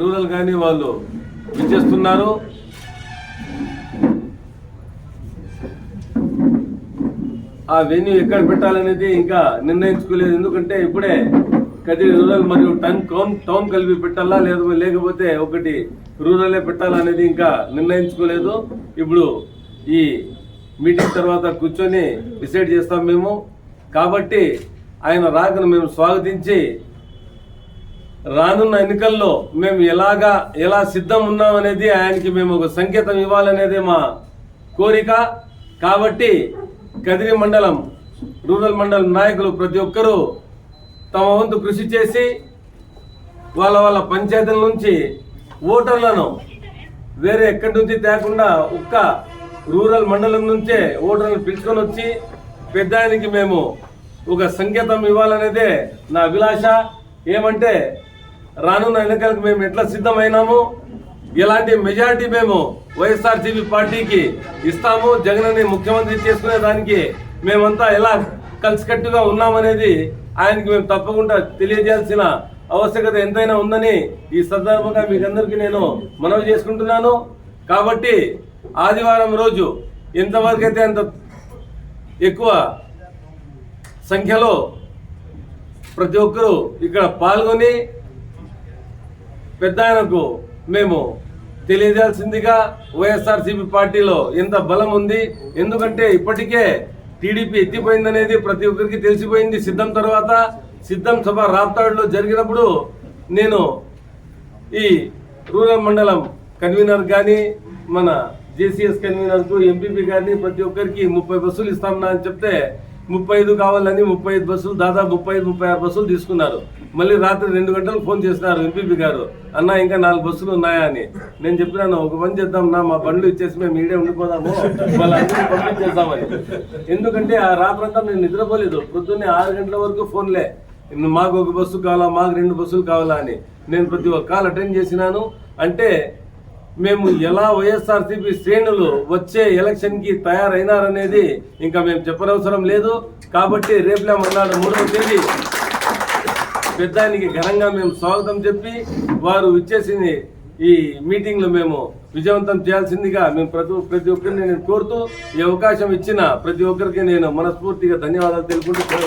Rural కానీ వాళ్ళు విచ్చేస్తున్నారు. ఆ వెన్యూ ఎక్కడ పెట్టాలనేది ఇంకా నిర్ణయించుకోలేదు. ఎందుకంటే ఇప్పుడే కదిరి రూరల్ మరియు టౌన్ టౌన్ టౌన్ కలిపి పెట్టాలా లేదా లేకపోతే ఒకటి రూరలే పెట్టాలనేది ఇంకా నిర్ణయించుకోలేదు. ఇప్పుడు ఈ మీటింగ్ తర్వాత కూర్చొని డిసైడ్ చేస్తాం మేము. కాబట్టి ఆయన రాకను మేము స్వాగతించి రానున్న ఎన్నికల్లో మేము ఎలాగా ఎలా సిద్ధం ఉన్నాం అనేది ఆయనకి మేము ఒక సంకేతం ఇవ్వాలనేది మా కోరిక. కాబట్టి కదిరి మండలం రూరల్ మండలం నాయకులు ప్రతి ఒక్కరూ తమ వంతు కృషి చేసి వాళ్ళ వాళ్ళ పంచాయతీల నుంచి ఓటర్లను వేరే ఎక్కడి నుంచి తేకుండా ఒక్క రూరల్ మండలం నుంచే ఓటర్లను పిలుచుకొని వచ్చి పెద్ద ఆయనకి మేము ఒక సంకేతం ఇవ్వాలనేదే నా అభిలాష. ఏమంటే రానున్న ఎన్నికలకు మేము ఎట్లా సిద్ధమైనాము ఎలాంటి మెజారిటీ మేము వైఎస్ఆర్సీపీ పార్టీకి ఇస్తాము. జగన్ని ముఖ్యమంత్రి చేసుకునే దానికి మేమంతా ఎలా కలిసికట్టుగా ఉన్నామనేది ఆయనకి మేము తప్పకుండా తెలియజేయాల్సిన ఆవశ్యకత ఎంతైనా ఉందని ఈ సందర్భంగా మీకందరికీ నేను మనవి చేసుకుంటున్నాను. కాబట్టి ఆదివారం రోజు ఎంతవరకు అయితే అంత ఎక్కువ సంఖ్యలో ప్రతి ఒక్కరూ ఇక్కడ పాల్గొని పెద్ద ఆయనకు మేము తెలియజేయాల్సిందిగా వైఎస్ఆర్సీపీ పార్టీలో ఎంత బలం ఉంది ఎందుకంటే ఇప్పటికే టీడీపీ ఎత్తిపోయిందనేది ప్రతి ఒక్కరికి తెలిసిపోయింది సిద్ధం తర్వాత. సిద్ధం సభ రాప్తాడులో జరిగినప్పుడు నేను ఈ రూరల్ మండలం కన్వీనర్ కానీ మన జేసీఎస్ కన్వీనర్కు ఎంపీపీ కానీ ప్రతి ఒక్కరికి ముప్పై బస్సులు ఇస్తామన్నా అని చెప్తే ముప్పై ఐదు కావాలని ముప్పై ఐదు బస్సులు దాదాపు ముప్పై ఐదు ముప్పై ఆరు బస్సులు తీసుకున్నారు. మళ్ళీ రాత్రి రెండు గంటలు ఫోన్ చేసినారు ఎంపీపీ గారు. అన్న ఇంకా నాలుగు బస్సులు ఉన్నాయా అని. నేను చెప్పినాను ఒక పని చేద్దాం నా మా బండ్లు ఇచ్చేసి మేము మీడే ఉండిపోదాము వాళ్ళందరినీ పంపించేద్దామని ఎందుకంటే ఆ రాత్రంతా నేను నిద్రపోలేదు. పొద్దున్నే ఆరు గంటల వరకు ఫోన్లే. మాకు ఒక బస్సు కావాలా మాకు రెండు బస్సులు కావాలా అని. నేను ప్రతి ఒక్క కాల్ అటెండ్ చేసినాను. అంటే మేము ఎలా వైఎస్ఆర్సీపీ శ్రేణులు వచ్చే ఎలక్షన్కి తయారైనారనేది ఇంకా మేము చెప్పనవసరం లేదు. కాబట్టి రేపులే మన్నాడు మూడవ తేదీ పెద్దానికి ఘనంగా మేము స్వాగతం చెప్పి వారు ఇచ్చేసింది ఈ మీటింగ్లో మేము విజయవంతం చేయాల్సిందిగా మేము ప్రతి ప్రతి ఒక్కరిని నేను కోరుతూ ఈ అవకాశం ఇచ్చిన ప్రతి ఒక్కరికి నేను మనస్ఫూర్తిగా ధన్యవాదాలు తెలుపుకుంటూ